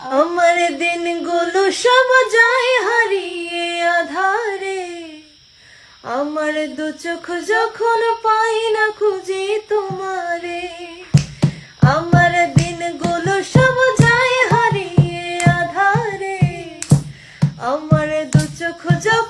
আমার দিনগুলো সব যায় হারিয়ে আধারে। আমার দু চোখ যখন পাই না খুঁজি তোমারে। আমার দিনগুলো সব যায় হারিয়ে আধারে। আমার দু চোখ যখন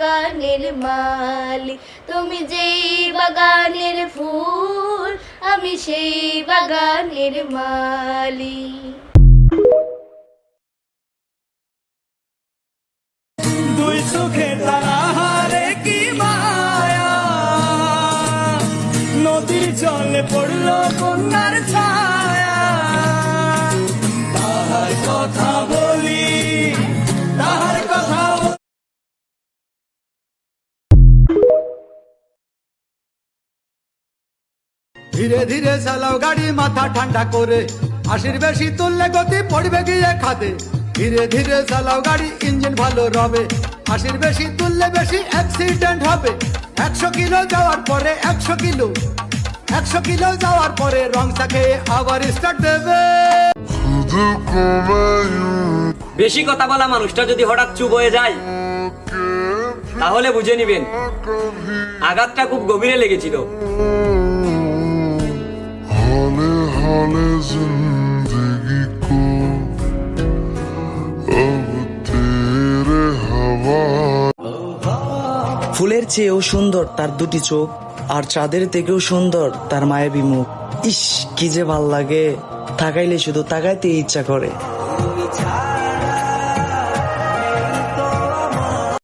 বাগানের মালি। তুমি যেই বাগানের ফুল আমি সেই বাগানের মালি। দুই চোখে ধীরে ধীরে চালাও গাড়ি মাথা ঠান্ডা করে। আশির বেশি তুললে গতি পড়বে গিয়ে খাদে। ধীরে ধীরে চালাও গাড়ি ইঞ্জিন ভালো রবে। আশির বেশি তুললে বেশি অ্যাক্সিডেন্ট হবে। একশো কিলো যাওয়ার পরে একশো কিলো। একশো কিলো যাওয়ার পরে রং চাকে আবার স্টার্ট দেবে। বেশি কথা বলা মানুষটা যদি হঠাৎ চুপ হয়ে যায় তাহলে বুঝে নিবেন। আঘাতটা খুব গভীরে লেগেছিল। ফুলের চেয়েও সুন্দর তার দুটি চোখ, আর চাঁদের থেকেও সুন্দর তার মায়াবী মুখ। ইস, কি যে ভালো লাগে। তাকাইলে শুধু তাকাইতে ইচ্ছা করে।